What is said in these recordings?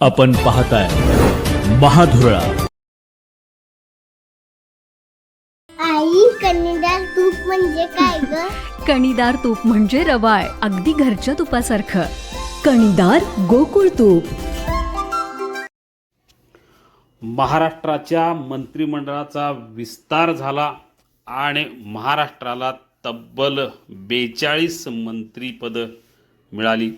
आपण पाहताय महाधुरळा. आई कन्नडार तूप म्हणजे काय ग? कणीदार तूप म्हणजे रवाळ अगदी घरच्या तुपासारखं. कणीदार गोकुळ तूप. महाराष्ट्राच्या मंत्रिमंडळाचा विस्तार झाला आणि महाराष्ट्राला तब्बल बेचाळीस मंत्रिपदं मिळाली.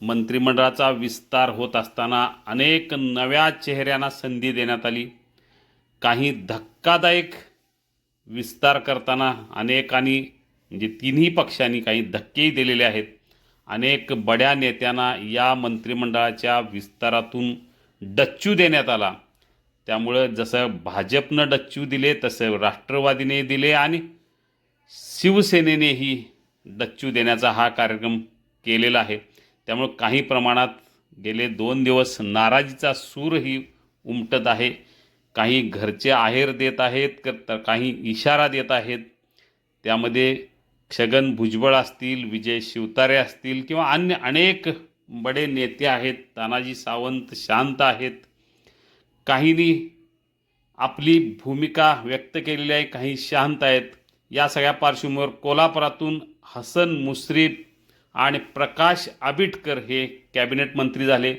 मंत्रिमंडळाचा विस्तार होत असताना अनेक नव्या चेहऱ्यांना संधी देण्यात आली. काही धक्कादायक विस्तार करताना अनेकांनी म्हणजे तिन्ही पक्षांनी काही धक्केही दिलेले आहेत. अनेक बड्या नेत्यांना या मंत्रिमंडळाच्या विस्तारातून डच्चू देण्यात आला. त्यामुळं जसं भाजपनं डच्चू दिले तसं राष्ट्रवादीने दिले आणि शिवसेनेनेही डच्चू देण्याचा हा कार्यक्रम केलेला आहे. त्यामुळं काही प्रमाणात गेले दोन दिवस नाराजीचा सूरही उमटत आहे. काही घरचे आहेर देत आहेत क- तर काही इशारा देत आहेत. त्यामध्ये छगन भुजबळ असतील विजय शिवतारे असतील किंवा अन्य अनेक बडे नेते आहेत. तानाजी सावंत शांत आहेत. काहींनी आपली भूमिका व्यक्त केलेली आहे काही शांत आहेत. या सगळ्या पार्श्वभूमीवर कोल्हापुरातून हसन मुश्रीफ आणि प्रकाश आबिटकर हे कॅबिनेट मंत्री झाले.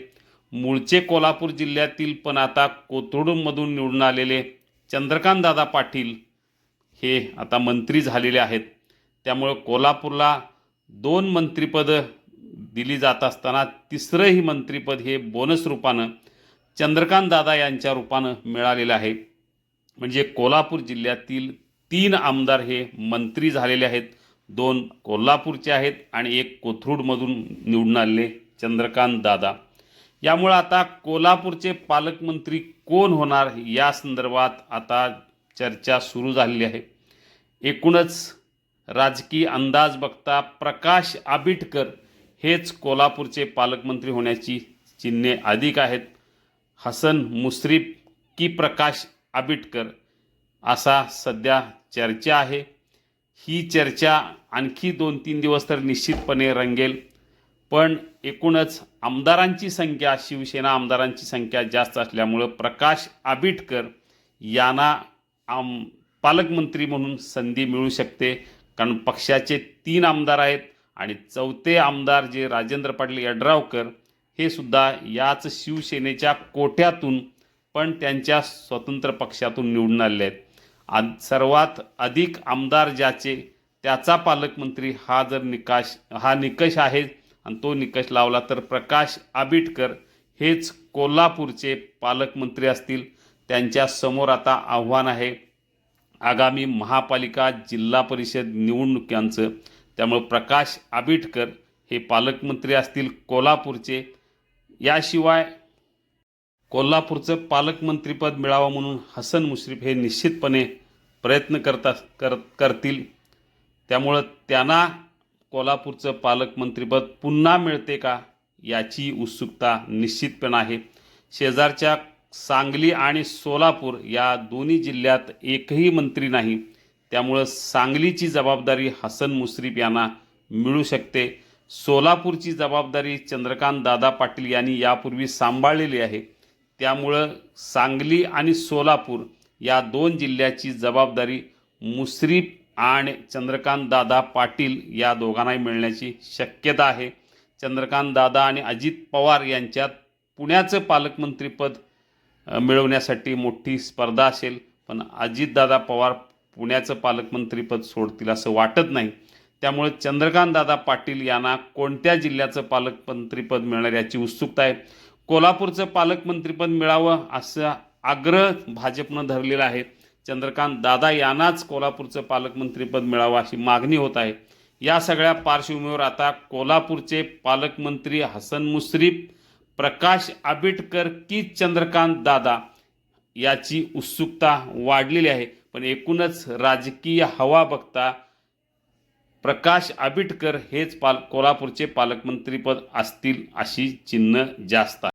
मूळचे कोल्हापूर जिल्ह्यातील पण आता कोथरूडमधून निवडून आलेले चंद्रकांतदादा पाटील हे आता मंत्री झालेले आहेत. त्यामुळं कोल्हापूरला दोन मंत्रिपदं दिली जात असताना तिसरंही मंत्रिपद हे बोनस रूपानं चंद्रकांतदादा यांच्या रूपानं मिळालेलं आहे. म्हणजे कोल्हापूर जिल्ह्यातील तीन आमदार हे मंत्री झालेले आहेत. दोन कोल्हापूरचे आहेत आणि एक कोथरूडमधून निवडून आलेले चंद्रकांत दादा. यामुळं आता कोल्हापूरचे पालकमंत्री कोण होणार या संदर्भात आता चर्चा सुरू झालेली आहे. एकूणच राजकीय अंदाज बघता प्रकाश आबिटकर हेच कोल्हापूरचे पालकमंत्री होण्याची चिन्हे अधिक आहेत. हसन मुश्रीफ की प्रकाश आबिटकर असा सध्या चर्चा आहे. ही चर्चा आणखी दोन तीन दिवस तर निश्चितपणे रंगेल. पण एकूणच आमदारांची संख्या शिवसेना आमदारांची संख्या जास्त असल्यामुळं प्रकाश आबिटकर यांना आम पालकमंत्री म्हणून संधी मिळू शकते. कारण पक्षाचे तीन आमदार आहेत आणि चौथे आमदार जे राजेंद्र पाटील यड्रावकर हे सुद्धा याच शिवसेनेच्या कोट्यातून पण त्यांच्या स्वतंत्र पक्षातून निवडून आले आहेत. आ सर्वात अधिक आमदार ज्याचे त्याचा पालकमंत्री हा जर निकाश हा निकष आहे आणि तो निकष लावला तर प्रकाश आबिटकर हेच कोल्हापूरचे पालकमंत्री असतील त्यांच्यासमोर आता आव्हान आहे. आगामी महापालिका जिल्हा परिषद निवडणुकांचं त्यामुळं प्रकाश आबिटकर हे पालकमंत्री असतील कोल्हापूरचे. याशिवाय कोल्हापूरचं पालकमंत्रीपद मिळावं म्हणून हसन मुश्रीफ हे निश्चितपणे प्रयत्न करता कर करतील. त्यामुळं त्यांना कोल्हापूरचं पालकमंत्रीपद पुन्हा मिळते का याची उत्सुकता निश्चितपणे आहे. शेजारच्या सांगली आणि सोलापूर या दोन्ही जिल्ह्यात एकही मंत्री नाही. त्यामुळं सांगलीची जबाबदारी हसन मुश्रीफ यांना मिळू शकते. सोलापूरची जबाबदारी चंद्रकांत दादा पाटील यांनी यापूर्वी सांभाळलेली आहे. त्यामुळं सांगली आणि सोलापूर या दोन जिल्ह्याची जबाबदारी मुश्रीफ आणि चंद्रकांत दादा पाटील या दोघांनाही मिळण्याची शक्यता आहे. चंद्रकांत दादा आणि अजित पवार यांच्यात पुण्याचं पालकमंत्रीपद मिळवण्यासाठी मोठी स्पर्धा असेल पण अजितदादा पवार पुण्याचं पालकमंत्रीपद सोडतील असं वाटत नाही. त्यामुळे चंद्रकांतदादा पाटील यांना कोणत्या जिल्ह्याचं पालकमंत्रीपद मिळणार याची उत्सुकता आहे. कोल्हापूरचं पालकमंत्रीपद मिळावं असं आग्रह भाजपनं धरलेला आहे. चंद्रकांत दादा यांनाच कोल्हापूरचं पालकमंत्रीपद मिळावं अशी मागणी होत आहे. या सगळ्या पार्श्वभूमीवर आता कोल्हापूरचे पालकमंत्री हसन मुश्रीफ प्रकाश आबिटकर की चंद्रकांत दादा याची उत्सुकता वाढलेली आहे. पण एकूणच राजकीय हवा बघता प्रकाश आबिटकर हेच पाल कोल्हापूरचे पालकमंत्रीपद असतील अशी चिन्ह जास्त